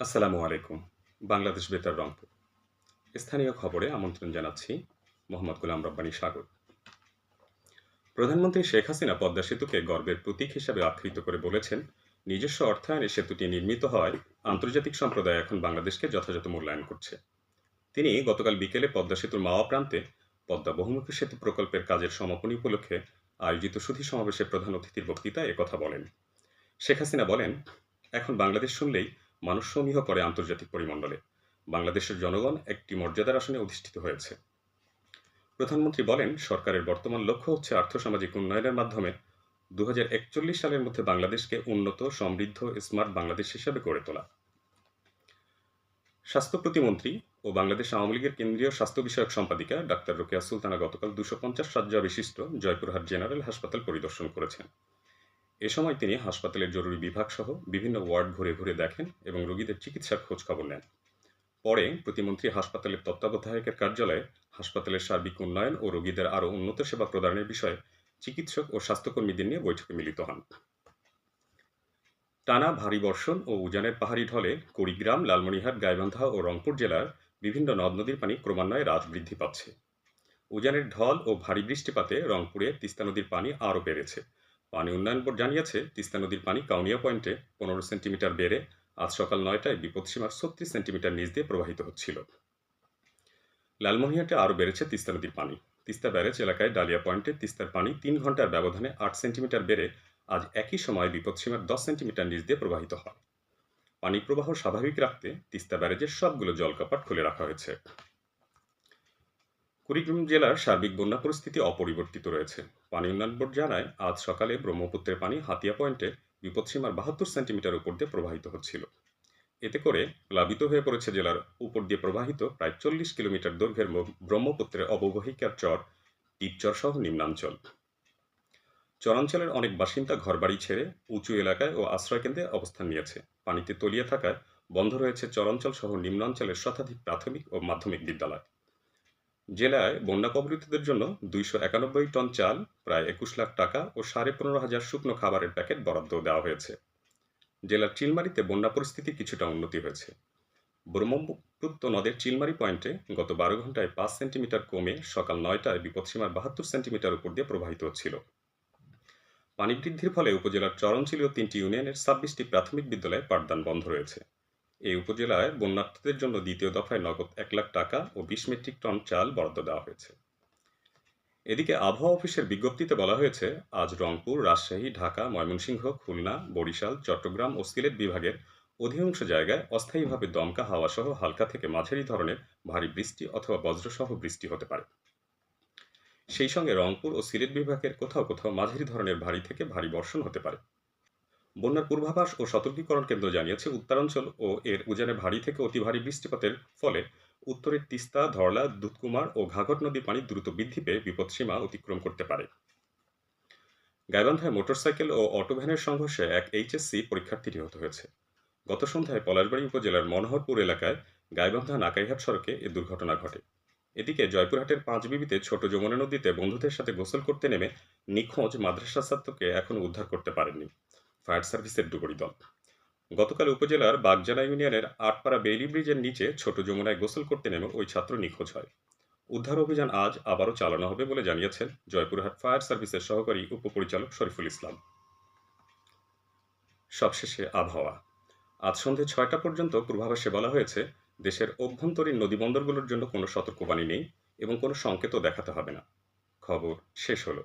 আসসালামু আলাইকুম, বাংলাদেশ বেতার রংপুর। স্থানীয় খবরে আমন্ত্রণ জানাচ্ছি মোহাম্মদ গোলাম রব্বানী সাগর। প্রধানমন্ত্রী শেখ হাসিনা পদ্মা সেতুকে গর্বের প্রতীক হিসাবে আখ্যায়িত করে বলেছেন, নিজস্ব অর্থায়নে সেতুটি নির্মিত হওয়ায় আন্তর্জাতিক সম্প্রদায় এখন বাংলাদেশকে যথাযথ মূল্যায়ন করছে। তিনি গতকাল বিকেলে পদ্মা সেতুর মাওয়া প্রান্তে পদ্মা বহুমুখী সেতু প্রকল্পের কাজের সমাপনী উপলক্ষে আয়োজিত সুধী সমাবেশে প্রধান অতিথির বক্তৃতায় একথা বলেন। শেখ হাসিনা বলেন, এখন বাংলাদেশ শুনলেই মানুষ সমীহ করে আন্তর্জাতিক পরিমণ্ডলে। বাংলাদেশের জনগণ একটি মর্যাদার আসনে অধিষ্ঠিত হয়েছে। প্রধানমন্ত্রী বলেন, সরকারের বর্তমান লক্ষ্য হচ্ছে আর্থসামাজিক উন্নয়নের মাধ্যমে দুহাজার একচল্লিশ সালের মধ্যে বাংলাদেশকে উন্নত, সমৃদ্ধ, স্মার্ট বাংলাদেশ হিসেবে গড়ে তোলা। স্বাস্থ্য প্রতিমন্ত্রী ও বাংলাদেশ আওয়ামী লীগের কেন্দ্রীয় স্বাস্থ্য বিষয়ক সম্পাদিকা ডাক্তার রোকেয়া সুলতানা গতকাল দুশো পঞ্চাশ শয্যা বিশিষ্ট জয়পুরহাট জেনারেল হাসপাতাল পরিদর্শন করেছেন। এ সময় তিনি হাসপাতালের জরুরি বিভাগ সহ বিভিন্ন ওয়ার্ড ঘুরে ঘুরে দেখেন এবং রোগীদের চিকিৎসার খোঁজ খবর নেন। পরে প্রতিমন্ত্রী হাসপাতালের তত্ত্বাবধায়কের কার্যালয়ে হাসপাতালের সার্বিক উন্নয়ন ও রোগীদের আরও উন্নত সেবা প্রদানের বিষয়ে চিকিৎসক ও স্বাস্থ্যকর্মীদের নিয়ে বৈঠকে মিলিত হন। টানা ভারী বর্ষণ ও উজানের পাহাড়ি ঢলে কুড়িগ্রাম, লালমনিরহাট, গাইবান্ধা ও রংপুর জেলার বিভিন্ন নদ নদীর পানি ক্রমান্বয়ে হ্রাস বৃদ্ধি পাচ্ছে। উজানের ঢল ও ভারী বৃষ্টিপাতে রংপুরে তিস্তা নদীর পানি আরও বেড়েছে। পানি উন্নয়ন বোর্ড জানিয়েছে, তিস্তা নদীর পানি কাউনিয়া পয়েন্টে পনেরো সেন্টিমিটার বেড়ে আজ সকাল নয়টায় বিপদসীমার ছত্রিশ সেন্টিমিটার নিচ দিয়ে প্রবাহিত হচ্ছিল। লালমনিহাটে আরও বেড়েছে তিস্তা নদীর পানি। তিস্তা ব্যারেজ এলাকায় ডালিয়া পয়েন্টে তিস্তার পানি তিন ঘণ্টার ব্যবধানে আট সেন্টিমিটার বেড়ে আজ একই সময় বিপদসীমার দশ সেন্টিমিটার নিচ দিয়ে প্রবাহিত হয়। পানি প্রবাহ স্বাভাবিক রাখতে তিস্তা ব্যারেজের সবগুলো জলকাপাট খুলে রাখা হয়েছে। কুড়িগ্রাম জেলার সার্বিক বন্যা পরিস্থিতি অপরিবর্তিত রয়েছে। পানি উন্নয়ন বোর্ড জানায়, আজ সকালে ব্রহ্মপুত্রের পানি হাতিয়া পয়েন্টে বিপদসীমার বাহাত্তর সেন্টিমিটার উপর দিয়ে প্রবাহিত হচ্ছিল। এতে করে প্লাবিত হয়ে পড়েছে জেলার উপর দিয়ে প্রবাহিত প্রায় চল্লিশ কিলোমিটার দৈর্ঘ্যের ব্রহ্মপুত্রের অববাহিকার চর, টিপচর সহ নিম্নাঞ্চল। চরাঞ্চলের অনেক বাসিন্দা ঘরবাড়ি ছেড়ে উঁচু এলাকায় ও আশ্রয়কেন্দ্রে অবস্থান নিয়েছে। পানিতে তলিয়ে থাকায় বন্ধ রয়েছে চরাঞ্চল সহ নিম্নাঞ্চলের শতাধিক প্রাথমিক ও মাধ্যমিক বিদ্যালয়। জেলায় বন্যা কবলিতদের জন্য দুইশো একানব্বই টন চাল, প্রায় একুশ লাখ টাকা ও সাড়ে পনেরো হাজার শুকনো খাবারের প্যাকেট বরাদ্দ দেওয়া হয়েছে। জেলার চিলমারিতে বন্যা পরিস্থিতি কিছুটা উন্নতি হয়েছে। ব্রহ্মপুত্র নদের চিলমারি পয়েন্টে গত বারো ঘন্টায় পাঁচ সেন্টিমিটার কমে সকাল নয়টায় বিপদসীমার বাহাত্তর সেন্টিমিটার উপর দিয়ে প্রবাহিত হচ্ছিল। পানি বৃদ্ধির ফলে উপজেলার চরণশীলীয় তিনটি ইউনিয়নের ছাব্বিশটি প্রাথমিক বিদ্যালয়ে পাঠদান বন্ধ রয়েছে। এই উপজেলায় বন্যার্থীদের জন্য দ্বিতীয় দফায় নগদ এক লাখ টাকা ও বিশ মেট্রিক টন চাল বরাদ্দ দেওয়া হয়েছে। এদিকে আবহাওয়া অফিসের বিজ্ঞপ্তিতে বলা হয়েছে, আজ রংপুর, রাজশাহী, ঢাকা, ময়মনসিংহ, খুলনা, বরিশাল, চট্টগ্রাম ও সিলেট বিভাগের অধিকাংশ জায়গায় অস্থায়ীভাবে দমকা হাওয়া সহ হালকা থেকে মাঝারি ধরনের ভারী বৃষ্টি অথবা বজ্রসহ বৃষ্টি হতে পারে। সেই সঙ্গে রংপুর ও সিলেট বিভাগের কোথাও কোথাও মাঝারি ধরনের ভারী থেকে ভারী বর্ষণ হতে পারে। বন্যার পূর্বাভাস ও সতর্কীকরণ কেন্দ্র জানিয়েছে উত্তরাঞ্চল ও এর উজানে ভারী থেকে অতি ভারী বৃষ্টিপাতের ফলে উত্তরের তিস্তা, ধরলা, দুধকুমার ও ঘাঘট নদীর পানি দ্রুত বৃদ্ধি পেয়ে বিপদসীমা অতিক্রম করতে পারে। গাইবান্ধায় মোটরসাইকেল ও অটোভ্যানের সংঘর্ষে এক এইচএসসি পরীক্ষার্থী নিহত হয়েছে। গত সন্ধ্যায় পলাশবাড়ি উপজেলার মনোহরপুর এলাকায় গাইবান্ধা নাকাইহাট সড়কে এ দুর্ঘটনা ঘটে। এদিকে জয়পুরহাটের পাঁচবিবিতে ছোট যমুনা নদীতে বন্ধুদের সাথে গোসল করতে নেমে নিখোঁজ মাদ্রাসা ছাত্রকে এখনও উদ্ধার করতে পারেননি। ফায়ার সার্ভিসের ডুবুরি দল। গতকাল উপজেলার বাগজানা ইউনিয়নের আটপাড়া বেইলি ব্রিজের নিচে ছোট যমুনায় গোসল করতে নেমে ওই ছাত্র নিখোঁজ হয়। উদ্ধার অভিযান আজ আবারও চালানো হবে বলে জানিয়েছেন জয়পুরহাট ফায়ার সার্ভিসের সহকারী উপপরিচালক শরীফুল ইসলাম। সবশেষে আবহাওয়া। আজ সন্ধে ছয়টা পর্যন্ত পূর্বাভাসে বলা হয়েছে, দেশের অভ্যন্তরীণ নদীবন্দরগুলোর জন্য কোনো সতর্কবাণী নেই এবং কোনো সংকেতও দেখাতে হবে না। খবর শেষ হলো।